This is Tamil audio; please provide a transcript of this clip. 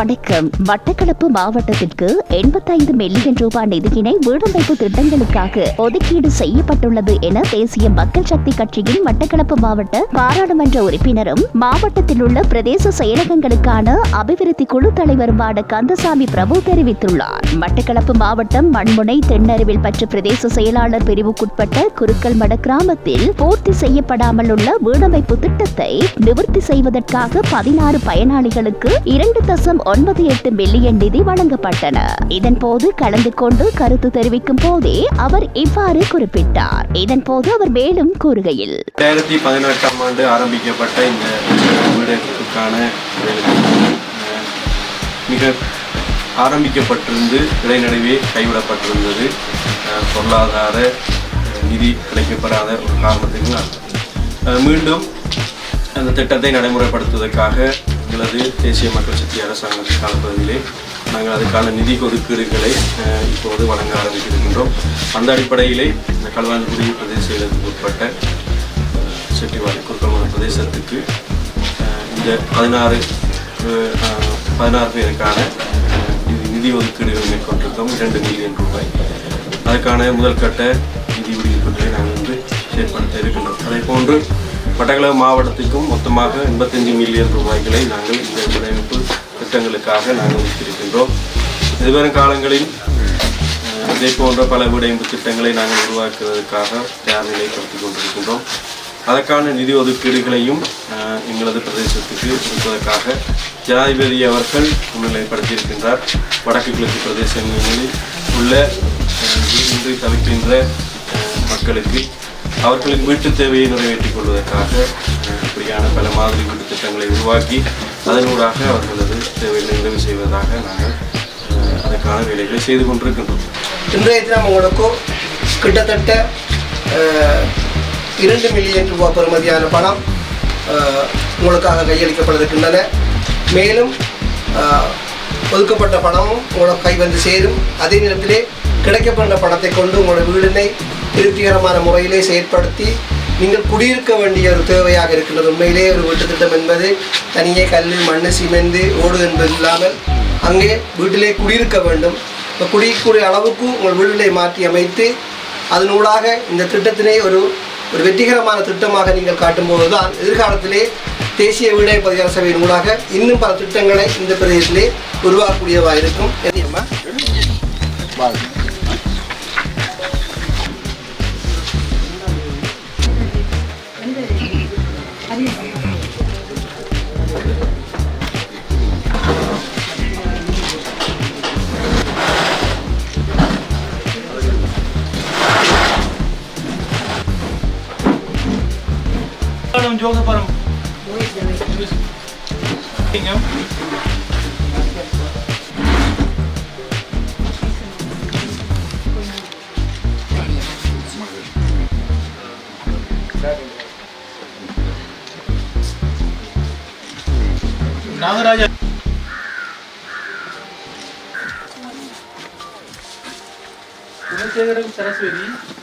வணக்கம். மட்டக்களப்பு மாவட்டத்திற்கு எண்பத்தைந்து மில்லியன் ரூபாய் நிதியினை வீடமைப்பு திட்டங்களுக்காக ஒதுக்கீடு செய்யப்பட்டுள்ளது என தேசிய மக்கள் சக்தி கட்சியின் மட்டக்களப்பு மாவட்ட பாராளுமன்ற உறுப்பினரும் மாவட்டத்தில் உள்ள பிரதேச செயலகங்களுக்கான அபிவிருத்தி குழு தலைவருமான கந்தசாமி பிரபு தெரிவித்துள்ளார். மட்டக்களப்பு மாவட்டம் மண்முனை தென்னருவில் பற்று பிரதேச செயலாளர் பிரிவுக்குட்பட்ட குருக்கல் மட கிராமத்தில் பூர்த்தி செய்யப்படாமல் உள்ள வீடமைப்பு திட்டத்தை நிவர்த்தி செய்வதற்காக பதினாறு பயனாளிகளுக்கு இரண்டு தசம் ஒன்பது எட்டு மில்லியன் நிதி வழங்கப்பட்டன. இதன்போது கலந்து கொண்டு கருத்து தெரிவிக்கும் போதே அவர் இவ்வாறு குறிப்பிட்டார். இதன்போது அவர் மேலும் கூறுகையில் ரெண்டாயிரத்தி பதினெட்டாம் ஆண்டு ஆரம்பிக்கப்பட்ட இந்த மிக ஆரம்பிக்கப்பட்டிருந்து இடைநடுவே கைவிடப்பட்டிருந்தது. பொருளாதார நிதி கிடைக்கப்படாத ஒரு காரணத்தினால். மீண்டும் அந்த திட்டத்தை நடைமுறைப்படுத்துவதற்காக எங்களது தேசிய மக்கள் சக்தி அரசாங்கத்தின் காலப்பகுதியிலே நாங்கள் அதுக்கான நிதி ஒதுக்கீடுகளை இப்போது வழங்க ஆரம்பித்திருக்கின்றோம். அந்த அடிப்படையிலே இந்த களுவாஞ்சிக்குடி பிரதேச செயலகத்துக்கு உட்பட்ட செட்டிவாடி குறுக்கமான பிரதேசத்துக்கு இந்த பதினாறு பதினாறு பேருக்கான நிதி- ஒதுக்கீடுகள் மேற்கொண்டிருக்கோம். இரண்டு மில்லியன் ரூபாய். அதுக்கான முதல் கட்ட நிதி ஒதுக்கீடுகளை நாங்கள் வந்து செயற்படுத்த இருக்கின்றோம். அதே போன்று வடகிழக்கு மாவட்டத்துக்கும் மொத்தமாக எண்பத்தஞ்சு மில்லியன் ரூபாய்களை நாங்கள் இந்த விளைவிப்பு திட்டங்களுக்காக நாங்கள் வைத்திருக்கின்றோம். எதிர்வரும் காலங்களில் இதே போன்ற பல விடையம்பு திட்டங்களை நாங்கள் உருவாக்குவதற்காக தயார் நிலைப்படுத்திக் கொண்டிருக்கின்றோம். அதற்கான நிதி ஒதுக்கீடுகளையும் எங்களது பிரதேசத்துக்கு கொடுப்பதற்காக ஜனாதிபதி அவர்கள் முன்னிலைப்படுத்தியிருக்கின்றார். வடக்கு கிழக்கு பிரதேசங்களில் உள்ள அஹ், தவிக்கின்ற மக்களுக்கு அவர்களின் வீட்டு தேவையை நிறைவேற்றிக் கொள்வதற்காக இப்படியான பல மாதிரி வீட்டு திட்டங்களை உருவாக்கி அதனூடாக அவர்களது தேவைகளை நிறைவு செய்வதாக நாங்கள் அதற்கான வேலைகளை செய்து கொண்டிருக்கின்றோம். இன்றைய தினம் உங்களுக்கும் கிட்டத்தட்ட இரண்டு மில்லியன் ரூபாய் பெறுமதியான பணம் உங்களுக்காக கையளிக்கப்பட்டிருக்கின்றன. மேலும் ஒதுக்கப்பட்ட பணமும் உங்களோட கை வந்து சேரும். அதே நேரத்திலே கிடைக்கப்பட்ட பணத்தை கொண்டு உங்களோட வீடினை திருப்திகரமான முறையிலே செயற்படுத்தி நீங்கள் குடியிருக்க வேண்டிய ஒரு தேவையாக இருக்கின்றது. உண்மையிலே ஒரு வீட்டு திட்டம் என்பது தனியே கல் மண் சிமெந்து ஓடு என்பது இல்லாமல் அங்கே வீட்டிலே குடியிருக்க வேண்டும். இப்போ குடியக்கூடிய அளவுக்கு உங்கள் வீடுகளை மாற்றி அமைத்து அதனூடாக இந்த திட்டத்தினை ஒரு ஒரு வெற்றிகரமான திட்டமாக நீங்கள் காட்டும்போது தான் எதிர்காலத்திலே தேசிய வீடை பதிகார சபையின் ஊடாக இன்னும் பல திட்டங்களை இந்த பிரதேசத்திலே உருவாக்கக்கூடியதாக இருக்கும். தெரியுமா Parang joke na parang. Wait, 나그라냐 Kumain tayo ng saraswedi.